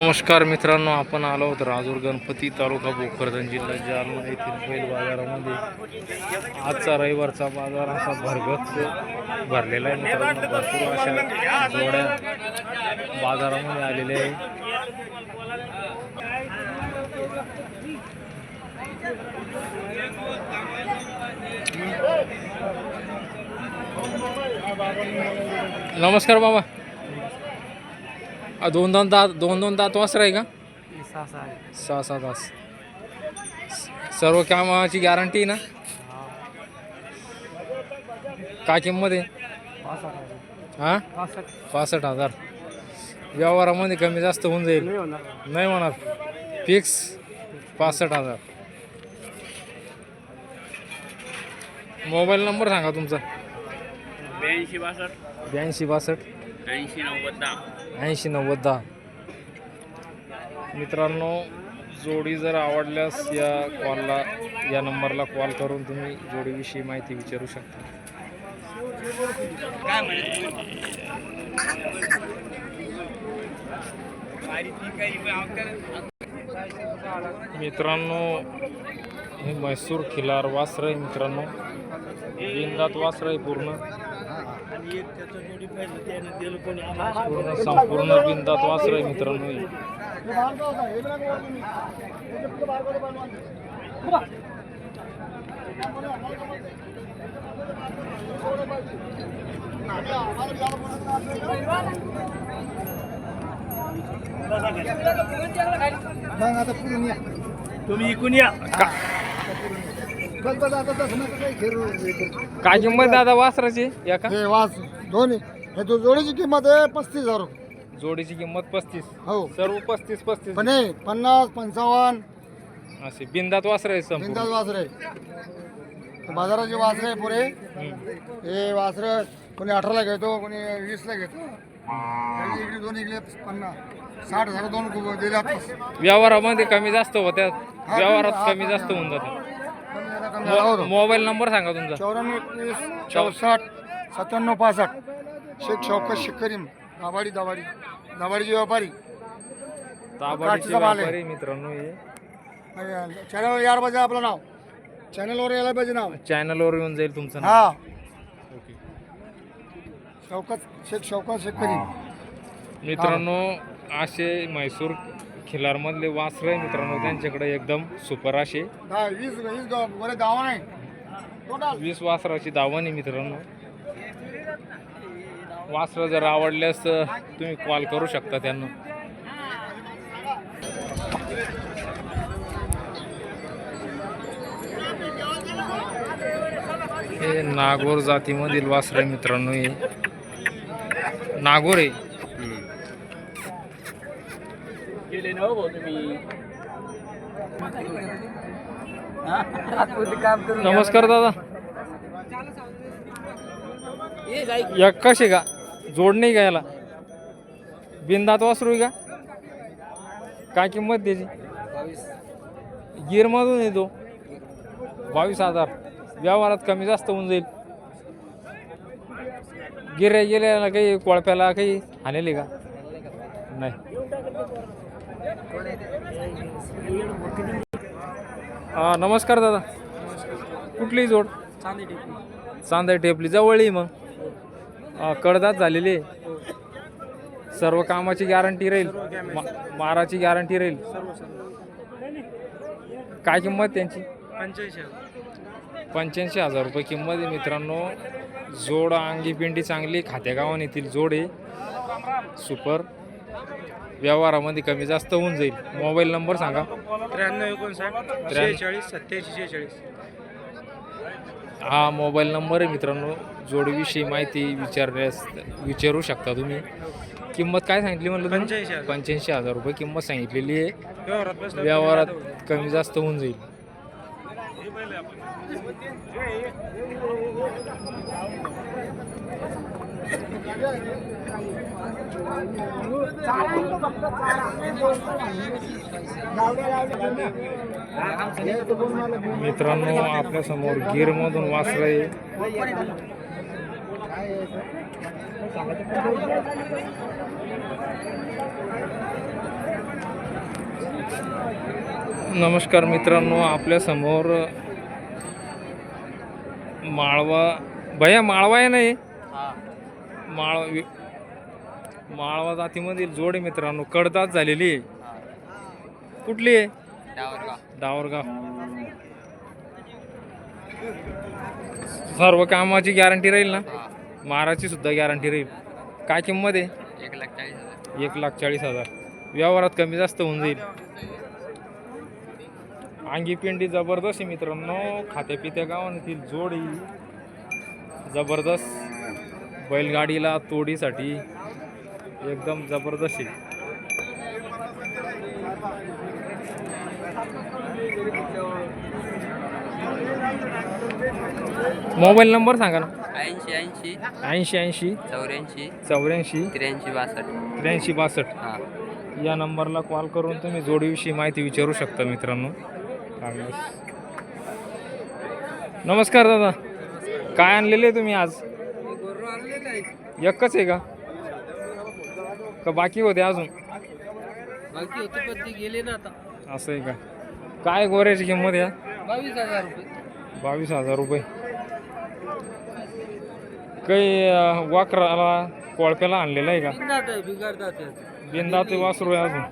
नमस्कार मित्रांनो आपण आलो आहोत राजूर गणपती तालुका भोकरदन जिल्हा जालना येथील बैल बाजारामध्ये. आजचा रविवारचा बाजार असा भरगत भरलेला आहे मित्रांनो. भरपूर अशा जोड्या बाजारामध्ये आलेल्या आहे नमस्कार बाबा. आ, दोन दोन दात दोन दोन दात वासर आहे का? सहा सहा तास सर्व कामाची गॅरंटी ना? काय किंमत आहे? हा? पासष्ट. हजार. व्यवहारामध्ये कमी जास्त होऊन जाईल. नाही होणार. फिक्स पासष्ट हजार. मोबाईल नंबर सांगा तुमचा. ब्याऐंशी बासष्ट. ब्याऐंशी बासष्ट. ऐंशी नव्वद दहा. ऐंशी नव्वद दहा. मित्रांनो जोडी जर आवडल्यास या कॉलला या नंबरला कॉल करून तुम्ही जोडीविषयी माहिती विचारू शकता. काय मित्रांनो हे म्हैसूर खिलार वासर आहे मित्रांनो. बिनदात वासर आहे पूर्ण. संपूर्ण बिनदात वासर आहे मित्रांनो हे. मग आता पुढून या तुम्ही इकून या बस बस आता तसं नका काही खेळू हे करू. काय किंमत दादा वासराची या का? हे वाच दोन्ही. हे तो जोडीची किंमत आहे पस्तीस हजार रुपये. जोडीची किंमत पस्तीस. हो. सर्व पस्तीस पस्तीस. पण हे पन्नास पंचावन्न. असे बिनदात वासर आहे संपूर्ण. बिंदास वासरे आहे बाजाराचे वासरे आहे पुरे. हम्म. हे वासरं कोणी अठराला घेतो कोणी वीसला घेतो. काही इकडे दोन इकडे पन्नास. साठ हजार दोन खूप दिले आत्ताच. व्यवहारामध्ये कमी जास्त होत्यात. हा, व्यवहारात कमी जास्त होऊन जातात. झाला, होतो. मोबाईल नंबर सांगा तुमचा. चौऱ्याण्णव एकवीस चौसष्ट सत्त्याण्णव पासष्ट. शेख शौकत शेखरीम दाबाडी दाबाडी दाबाडीचे व्यापारी. ताबाडीचे काठीचा माल आहे. व्यापारी मित्रांनो हे. चॅनलवर यायला पाहिजे आपलं नाव. चॅनलवर यायला पाहिजे नाव. चॅनलवर येऊन जाईल तुमचं नाव. हा. ओके. शौकत शेख शौकत शेखरी मित्रांनो असे म्हैसूर खिलारमधले वासर आहे मित्रांनो त्यांच्याकडे एकदम सुपर असे. दहा वीस वीस गाव बरे गावा नाही टोटल. वीस वासराची दावण आहे मित्रांनो. वासरं जर आवडल्यास तर तुम्ही कॉल करू शकता त्यांना. हे नागोर जातीमधील वासर आहे मित्रांनो हे. नागोर आहे. गेले ना भाऊ तुम्ही नमस्कार दादा एक कसे का जोड नाही का याला. बिनदात वासरू का काय किंमत त्याची? गिरमधून येतो. बावीस हजार. व्यवहारात कमी जास्त होऊन जाईल. गिऱ्या गेल्याला काही कोळप्याला काही आलेले का नाही. हा नमस्कार दादा. कुठली जोड? चांदा टेपली. जवळी मग. हा, कडदात झालेली आहे. सर्व कामाची गॅरंटी राहील. मा- माराची गॅरंटी राहील. काय किंमत त्यांची? पंच्याऐंशी पंच्याऐंशी हजार रुपये किंमत आहे मित्रांनो. जोड अंगी पिंडी चांगली. खातेगावान येथील जोड. आहे सुपर. व्यवहारामध्ये कमी जास्त होऊन जाईल. मोबाईल नंबर सांगा. त्र्याण्णव एकोणसाठ शेहेचाळीस सत्याऐंशी शेहेचाळीस. हा मोबाईल नंबर आहे मित्रांनो. जोडीविषयी माहिती विचारण्यास विचारू शकता तुम्ही. किंमत काय सांगितली म्हणलं तुम्ही? 85,000. पंच्याऐंशी हजार रुपये किंमत सांगितलेली आहे. व्यवहारात बसला व्यवहारात कमी जास्त होऊन जाईल. मित्रांनो आपल्यासमोर गिरमधून वासर. नमस्कार मित्रांनो आपल्यासमोर माळवा भैया माळवा आहे नाही माळवा माळवा जातीमधील जोडे मित्रांनो कडदात झालेली आहे. कुठली आहे? डावरगाव. सर्व कामाची गॅरंटी राहील ना? माराची सुद्धा गॅरंटी राहील. काय किंमत आहे? एक लाख चाळीस हजार. एक लाख चाळीस हजार व्यवहारात कमी जास्त होऊन जाईल. अंगी पिंडी जबरदस्त आहे मित्रांनो. खात्या पित्या गावातील जोडी जबरदस्त. बैलगाडीला तोडीसाठी एकदम जबरदस्त मोबाईल नंबर सांगा ना. ऐंशी ऐंशी. ऐंशी ऐंशी. चौऱ्याऐंशी. चौऱ्याऐंशी. त्र्याऐंशी बासष्ट. त्र्याऐंशी बासष्ट. हां. या नंबरला कॉल करून तुम्ही जोडीविषयी माहिती विचारू शकता मित्रांनो. नमस्कार दादा. काय आणलेले तुम्ही आज? एकच आहे का? का बाकी होते अजून? बाकी होते पण ते गेले ना आता. असं आहे का? काय गोऱ्याची किंमत या बावीस हजार रुपये. बावीस हजार रुपये. काही वाकराला कोळप्याला आणलेलं आहे का? बिनदात आहे बिंदा ते वासरू आहे अजून.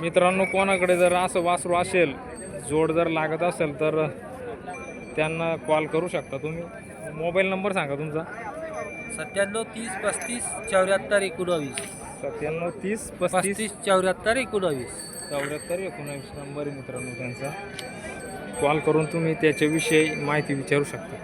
मित्रांनो कोणाकडे जर असं वासरू असेल जोड जर लागत असेल तर त्यांना कॉल करू शकता तुम्ही. मोबाईल नंबर सांगा तुमचा. सत्त्याण्णव तीस पस्तीस चौऱ्याहत्तर एकोणावीस. सत्त्याण्णव तीस पस्तीस पस्तीस चौऱ्याहत्तर एकोणावीस. चौऱ्याहत्तर एकोणावीस नंबर आहे मित्रांनो त्यांचा. कॉल करून तुम्ही त्याच्याविषयी माहिती विचारू शकता.